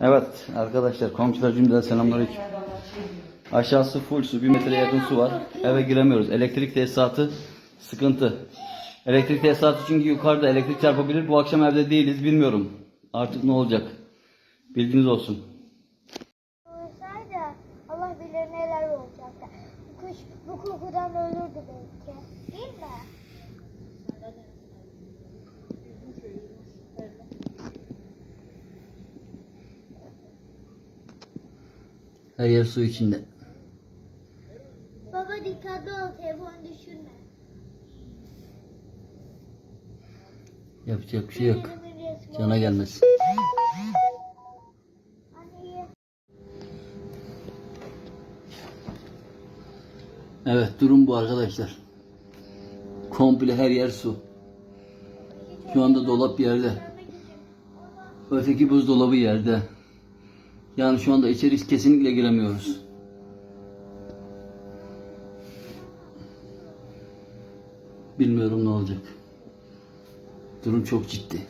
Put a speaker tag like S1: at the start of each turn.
S1: Evet arkadaşlar komşular cümleden selamünaleyküm. Aşağısı full su. Bir metreye yakın su var. Eve giremiyoruz. Elektrik tesisatı sıkıntı. Elektrik tesisatı çünkü yukarıda elektrik çarpabilir. Bu akşam evde değiliz bilmiyorum. Artık ne olacak? Bilginiz olsun.
S2: Allah bilir neler olacaktı. Bu kuş bu kokudan ölürdü belki. Değil mi?
S1: Her yer su içinde.
S2: Baba dikkatli ol telefon düşürme.
S1: Yapacak bir şey yok. Cana
S2: iyi.
S1: Evet durum bu arkadaşlar. Komple her yer su. Şu anda dolap yerde. Öteki buzdolabı yerde. Yani şu anda içeri kesinlikle giremiyoruz. Bilmiyorum ne olacak. Durum çok ciddi.